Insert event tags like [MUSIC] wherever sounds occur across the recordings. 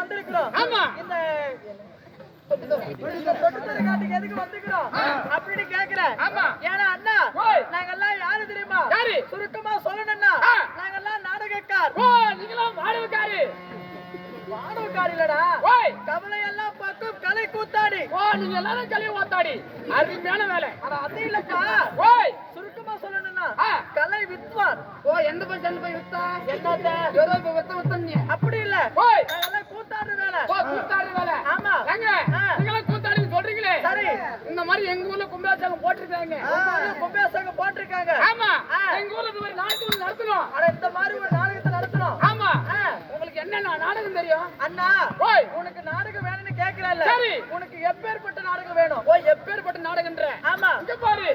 வந்திருக்கிறோம். ஆமா. இந்த அப்படின்னு கேக்குறேன். ஏன்னா அண்ணா. நாங்கெல்லாம் யாரு தெரியுமா? சுருக்கமா சொல்லணும்னா. நாங்கெல்லாம் நாடகக்கார். நீங்களாம் நாடகக்கார் இல்லடா ஓய். கவலையெல்லாம் பார்க்கும் கலை கூத்தாடி. ஓ நீங்க எல்லாரும் கழிவு ஓத்தாடி. அருமையான வேலை. ஆனா அது இல்லப்பா. ஓய். சுருக்கமா சொல்லணும்னா ஆ. கலை வித்வான். ஓ எந்த போய் சென்று போய் வித்தா? என்னத்த? ஏதோ இப்ப வித்த அப்படி இல்ல. ஓய். எங்க ஊர்ல கும்பாச்சாரம் போட்டிருக்காங்க. கும்பேசங்க போட்டிருக்காங்க. ஆமா. எங்க ஊர்ல இந்த மாதிரி நாடகம் நடத்தணும். ஆனா இந்த மாதிரி ஒரு நாடகத்தை நடத்தணும். ஆமா. உங்களுக்கு என்னென்ன நாடகம் தெரியும்? அண்ணா ஓய். உனக்கு நாடகம் வேணும்னு கேக்குறல்ல சரி. உனக்கு எப்பேற்பட்ட நாடகம் வேணும்? ஓ எப்பேற்பட்ட நாடகன்ற? ஆமா. இங்க பாரு.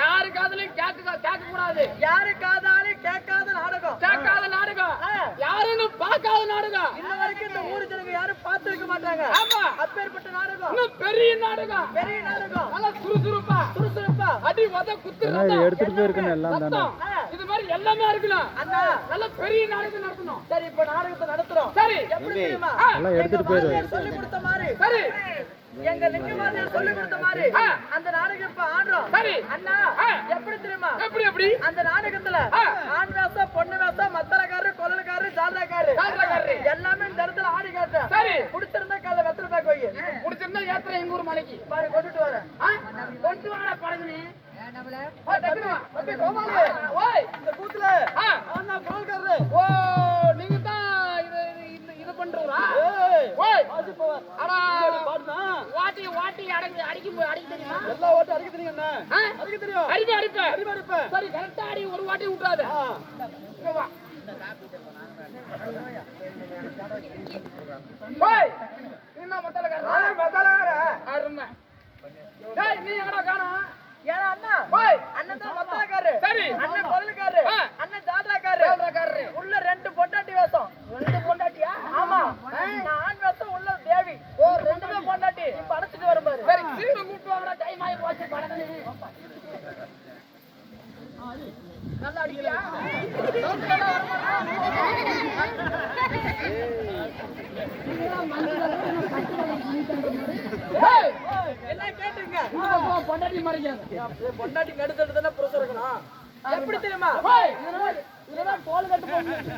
யாரு காதலையும் கேட்க கேட்க கூடாது யாரு காதாலே கேட்காத நாடகம். கேட்காத நாடகம். யாருன்னு பார்க்காத நாடகம் இன்ன வரைக்கும் இந்த ஊரு ஜனங்க யாரும் பார்த்திருக்க மாட்டாங்க. ஆமா. அப்பேற்பட்ட நாடகம். இன்னும் பெரிய நாடகம். பெரிய நாடகம். நல்லா சுறுசுறுப்பா. சுறுசுறுப்பா. அடி உத குத்து எடுத்துட்டு போயிருக்கணும் எல்லாம் தானே. இது மாதிரி எல்லாமே இருக்கலாம் அண்ணா. நல்ல பெரிய நாடகம் நடத்தணும். சரி இப்ப நாடகத்தை நடத்துறோம். சரி. எப்படி தெரியுமா. எல்லாம் எடுத்துட்டு போயிரு. சொல்லி கொடுத்த மாதிரி. சரி. எங்க லிங்கவாதியார் சொல்லி கொடுத்த மாதிரி. அந்த நாடகம் இப்ப ஆடுறோம். சரி. அண்ணா. எப்படி தெரியுமா? எப்படி எப்படி? அந்த நாடகத்துல. ஆண் வேஷம் பொண்ணு வேஷம் மத்தளக்காரரு கொள்ளக்காரரு ஜாலக்காரரு ஜால்ராக்காரரு. எல்லாமே இந்த இடத்துல ஆடி காட்டுறேன் சரி. பிடிச்சிருந்தா கால வெத்தலை பாக்க வை முடிச்சிருந்தா ஏத்துறேன் எங்க ஊர் மலைக்கு? பாரு கொண்டுட்டு வரேன்? கொண்டு வாடா பழகுனி நீங்க தான் இது வாட்டி வாட்டி அடங்கி அடிக்கும் போது அடிக்க தெரியுமா? எல்லா ஓட்டும் அடிக்க தெரியும் என்ன? ஆ? அடிக்க தெரியும். அடிப்பேன் அடிப்பேன் அடிப்ப அடிப்ப. சரி கரெக்டா அடி ஒரு வாட்டி விட்டுறாத. என்ன நீ எங்கடா காணோம்? அண்ணா? ஓய் அண்ணன் தான் மத்தளக்காரரு சரி. அண்ணன் கொள்ளக்காரரு ஆ. அண்ணன் ஜாலக்காரரு ஜால்ராக்காரரு. உள்ள ரெண்டு பொண்டாட்டி வேஷம். ரெண்டு பொண்டாட்டியா? ஆமா. நான் ஆண் வேஷம் உள்ள தேவி. ஓ ரெண்டுமே பொண்டாட்டி. இப்ப அழைச்சிட்டு வரும் பாரு. சரி வாங்கடா. டைம் ஆகி போச்சு நல்லா என்ன கேட்டுங்க பொண்டாட்டி மறைக்காத பொண்டாட்டி நடுத்தட்டு தானே புருஷன் இருக்கணும் எப்படி தெரியுமா கட்டு.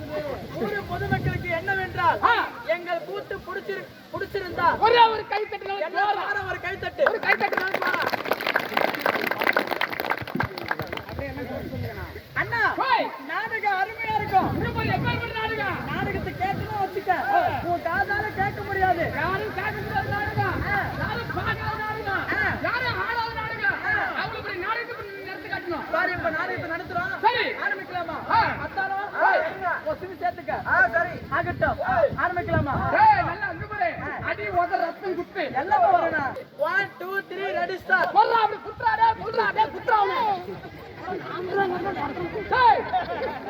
ஊரு பொதுமக்களுக்கு என்னவென்றால். எங்கள் கூத்து பிடிச்சிரு பிடிச்சிருந்தா ஒரே ஒரு கை தட்டினாலும் எல்லா போதும். வாரம் ஒரு கைத்தட்டு ஒரு கை தட்டினாலும் போதும். அண்ணா நாடகம் அருமையா இருக்கும் நாடகம்? நாடகத்தை கேட்கணும் வச்சுக்க உன் காதால கேட்க முடியாது யாரும் கேட்கக்கூடாத நாடகம். யாரும் பார்க்காத நாடகம். யாரும் ஆடாத நாடகம். அவ்வளவு பெரிய நாடகத்தை நீ சாரி இப்ப நாடகத்தை நடத்துறோம். சரி. ஆரம்பிக்கலாமா. அத்தாரம் சிறு சேர்த்துக்க. சரி. ஆகட்டும். ஆரம்பிக்கலாமா? நல்லா அங்க பாரு. அடி உத ரத்தம் குத்து. எல்லாம் வரணும் one two three ready start போடுறா, அப்படி குத்துறாடே, குத்துறாடே,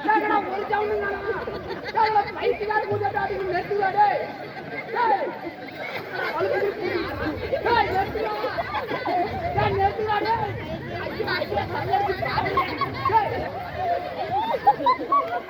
கேக்கடா, ஒரு காணோம். கேக்கடா, பைத்தியக்கார கூட்டத்தை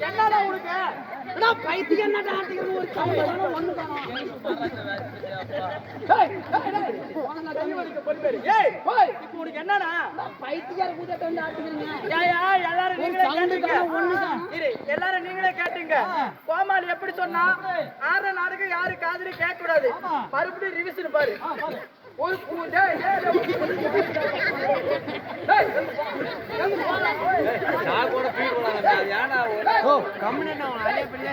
என்னடா [LAUGHS] உனக்கு பைத்தியம் என்னடா ஒரு கவலை ஒண்ணு காணோம் ஏய், உனக்கு கூட்டத்தை வந்து ஆட்டுக்கிறீங்க எல்லாரும் நீங்களே இரு எல்லாரும் நீங்களே கேட்டுங்க கோமாளி எப்படி சொன்னா ஆற நாடுக்கு யாரு காதலி கேட்க கூடாது மறுபடியும் ரிவிஷன் பாரு ஒரு பூ- டேய், டேய், அதே படியா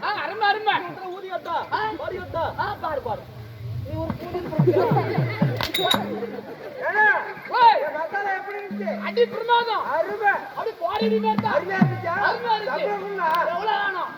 ஆ, அருமை அருமை ஆ, பாரு பாரு நீ ஒரு கூலி எப்படி அடி பிரமாதம் அருமை அப்படி பாடி அருமையா இருந்துச்சா அருமையா இருந்துச்சு. எவ்வளவு வேணும்